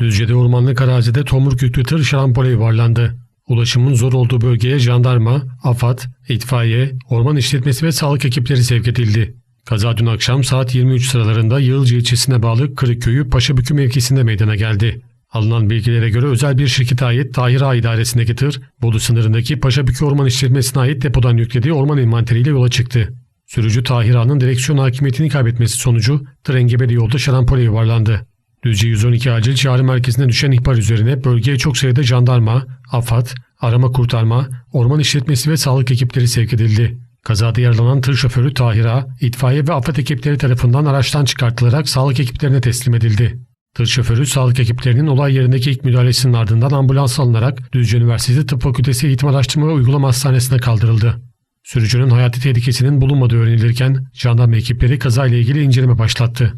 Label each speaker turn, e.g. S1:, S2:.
S1: Düzce'de ormanlık arazide tomruk yüklü tır şarampole yuvarlandı. Ulaşımın zor olduğu bölgeye jandarma, AFAD, itfaiye, orman işletmesi ve sağlık ekipleri sevk edildi. Kaza dün akşam saat 23 sıralarında Yığılcı ilçesine bağlı Kırıkköy'ü Paşabükü mevkisinde meydana geldi. Alınan bilgilere göre özel bir şirkete ait Tahir Ağa idaresindeki tır, Bolu sınırındaki Paşabükü Orman İşletmesi'ne ait depodan yüklediği orman envanteriyle yola çıktı. Sürücü Tahir Ağa'nın direksiyon hakimiyetini kaybetmesi sonucu tır engebeli yolda şarampole yuvarlandı. Düzce 112 acil çağrı merkezine düşen ihbar üzerine bölgeye çok sayıda jandarma, AFAD, arama kurtarma, orman işletmesi ve sağlık ekipleri sevk edildi. Kazada yaralanan tır şoförü Tahir Ağa, itfaiye ve AFAD ekipleri tarafından araçtan çıkartılarak sağlık ekiplerine teslim edildi. Tır şoförü sağlık ekiplerinin olay yerindeki ilk müdahalesinin ardından ambulans alınarak Düzce Üniversitesi Tıp Fakültesi Eğitim Araştırma ve Uygulama Hastanesi'ne kaldırıldı. Sürücünün hayati tehlikesinin bulunmadığı öğrenilirken jandarma ekipleri kazayla ilgili inceleme başlattı.